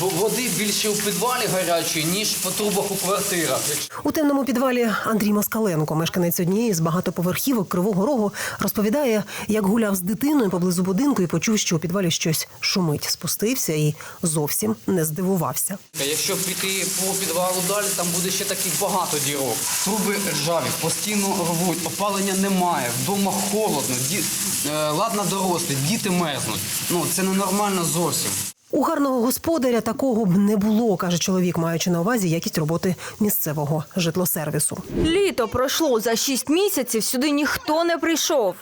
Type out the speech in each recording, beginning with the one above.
Бо води більше у підвалі гарячої, ніж по трубах у квартирах. У темному підвалі Андрій Москаленко, мешканець однієї з багатоповерхівок Кривого Рогу, розповідає, як гуляв з дитиною поблизу будинку і почув, що у підвалі щось шумить. Спустився і зовсім не здивувався. Якщо піти по підвалу далі, там буде ще таких багато дірок. Труби ржаві, постійно рвуть, опалення немає, вдома холодно, ді... е, ладно дорослі, діти мерзнуть. Ну це ненормально зовсім. У гарного господаря такого б не було, каже чоловік, маючи на увазі якість роботи місцевого житлосервісу. Літо пройшло за шість місяців. Сюди ніхто не прийшов.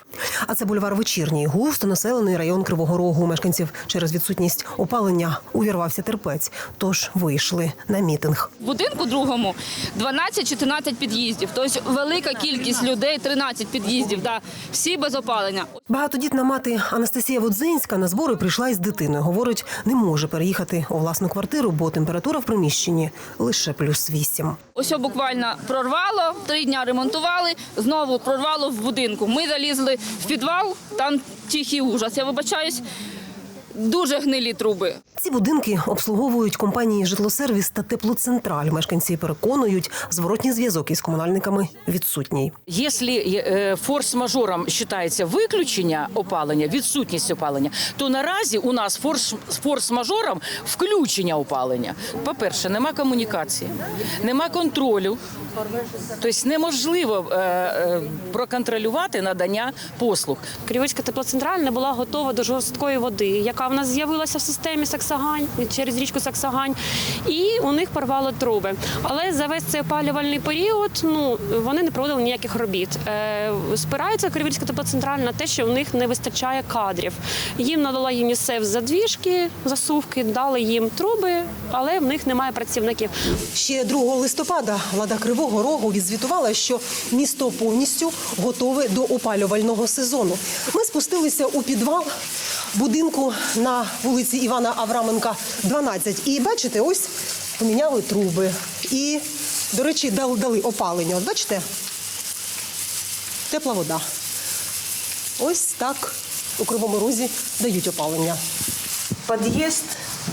А це бульвар вечірній, густо населений район Кривого Рогу. Мешканців через відсутність опалення увірвався терпець, тож вийшли на мітинг. В будинку другому 12-14 під'їздів. Тобто велика кількість людей, 13 під'їздів, да, всі без опалення. Багатодітна мати Анастасія Водзинська на збори прийшла із дитиною. Говорить, не може переїхати у власну квартиру, бо температура в приміщенні лише плюс вісім. Ось буквально прорвало, три дня ремонтували, знову прорвало в будинку. Ми залізли в підвал, там тихий ужас. Я вибачаюсь, дуже гнилі труби. Ці будинки обслуговують компанії Житлосервіс та Теплоцентраль. Мешканці переконують, зворотній зв'язок із комунальниками відсутній. Якщо е, форс-мажором вважається виключення опалення, відсутність опалення, то наразі у нас форс- форс-мажором включення опалення. По-перше, нема комунікації, нема контролю. Тобто неможливо е, е, проконтролювати надання послуг. Криворізька теплоцентраль не була готова до жорсткої води, яка в нас з'явилася в системі Саксагань через річку Саксагань, і у них порвало труби. Але за весь цей опалювальний період ну вони не проводили ніяких робіт. Е, спирається Криворізька теплоцентраль на те, що в них не вистачає кадрів. Їм надала ЮНІСЕФ задвіжки, засувки, дали їм труби, але в них немає працівників. Ще 2 листопада влада Кривого Рогу відзвітувала, що місто повністю готове до опалювального сезону. Ми спустилися у підвал будинку на вулиці Івана Авраменка, 12. І бачите, ось поміняли труби. І, до речі, дали, опалення. От бачите? Тепла вода. Ось так у Кривому Розі дають опалення. Під'їзд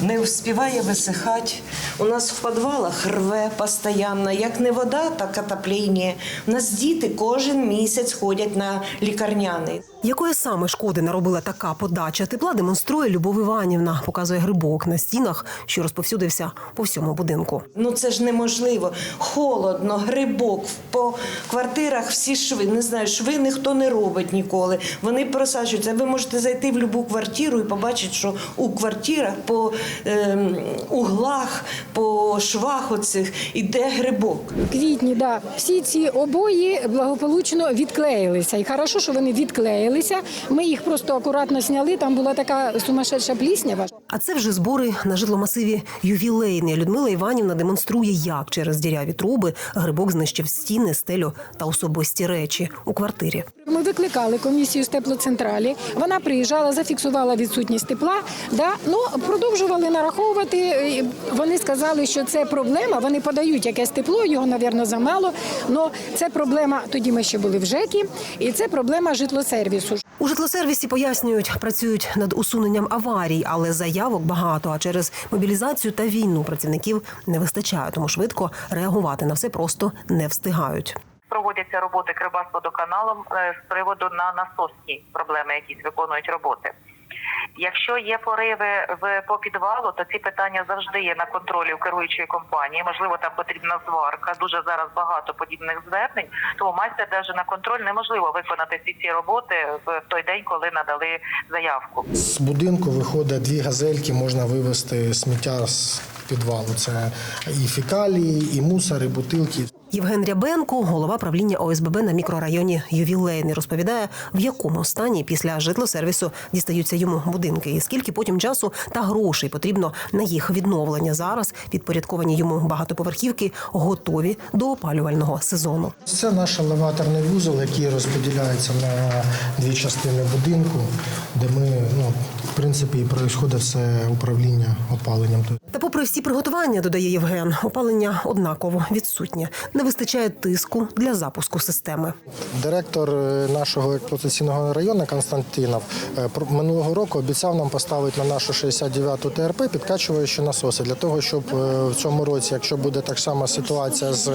не встигає висихати. У нас в підвалах рве постійно. Як не вода, так отоплення. У нас діти кожен місяць ходять на лікарняний. Якої саме шкоди наробила така подача тепла, демонструє Любов Іванівна, показує грибок на стінах, що розповсюдився по всьому будинку. Ну це ж неможливо. Холодно, грибок. По квартирах всі шви. Не знаю, шви ніхто не робить ніколи. Вони просаджуються. Ви можете зайти в будь-яку квартиру і побачити, що у квартирах по ем, углах, по швах оцих іде грибок. квітні, да, всі ці обої благополучно відклеїлися. І хорошо, що вони відклеїлися. Ми їх просто акуратно зняли. Там була така сумасшедша пліснява. А це вже збори на житломасиві ювілейний. Людмила Іванівна демонструє, як через діряві труби грибок знищив стіни, стелю та особисті речі у квартирі. Викликали комісію з теплоцентралі. Вона приїжджала, зафіксувала відсутність тепла. Да, ну продовжували нараховувати. Вони сказали, що це проблема. Вони подають якесь тепло, його, мабуть, замало. але це проблема. Тоді ми ще були в ЖЕКі, і це проблема житлосервісу. У житлосервісі пояснюють, працюють над усуненням аварій, але заявок багато. А через мобілізацію та війну працівників не вистачає, тому швидко реагувати на все просто не встигають. Проводяться роботи Кривбасводоканалом е, з приводу на насосні проблеми, якісь виконують роботи. Якщо є пориви в по підвалу, то ці питання завжди є на контролі у керуючої компанії. Можливо, там потрібна зварка. Дуже зараз багато подібних звернень. Тому майстер навіть на контроль неможливо виконати всі ці роботи в той день, коли надали заявку. З будинку виходить дві газельки, можна вивезти сміття з підвалу. Це і фекалії, і мусор, і бутилки. Євген Рябенко, голова правління ОСББ на мікрорайоні Ювілейний, розповідає, в якому стані після житлосервісу дістаються йому будинки, і скільки потім часу та грошей потрібно на їх відновлення. Зараз підпорядковані йому багатоповерхівки готові до опалювального сезону. Це наш елеваторний вузол, який розподіляється на дві частини будинку, де ми, ну, в принципі, і відбувається все управління опаленням. Попри всі приготування, додає Євген, опалення однаково відсутнє. Не вистачає тиску для запуску системи. Директор е, нашого експлуатаційного району Константинов е, минулого року обіцяв нам поставити на нашу 69-ту ТРП підкачуючі насоси для того, щоб е, в цьому році, якщо буде так само ситуація з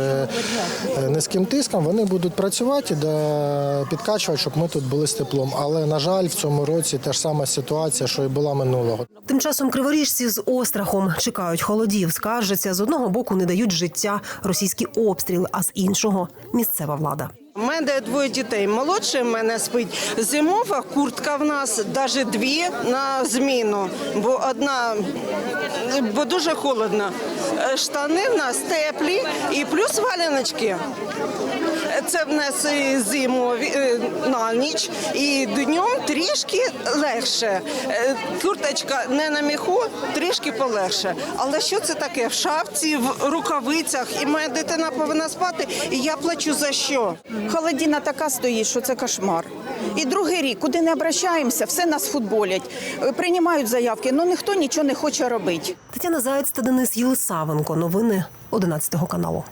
низьким тиском, вони будуть працювати де підкачувати, щоб ми тут були з теплом. Але на жаль, в цьому році та ж сама ситуація, що і була минулого. Тим часом криворіжці з острахом чекають холодів, скаржаться з одного боку не дають життя російські обстріли, а з іншого місцева влада. У мене двоє дітей. Молодший в мене спить зимова куртка в нас, навіть дві на зміну, бо одна, бо дуже холодно. Е, Штани в нас теплі і плюс валяночки. Це в нас і е, на ніч, і днем трішки легше. Е, Курточка не на міху, трішки полегше. Але що це таке? В шапці, в рукавицях, і моя дитина повинна спати, і я плачу за що? Холодина така стоїть, що це кошмар. І другий рік, куди не обращаємося, все нас футболять. Е, Приймають заявки, але ніхто нічого не хоче робити. Тетяна Заєць та Денис Єлисавенко. Новини 11 каналу.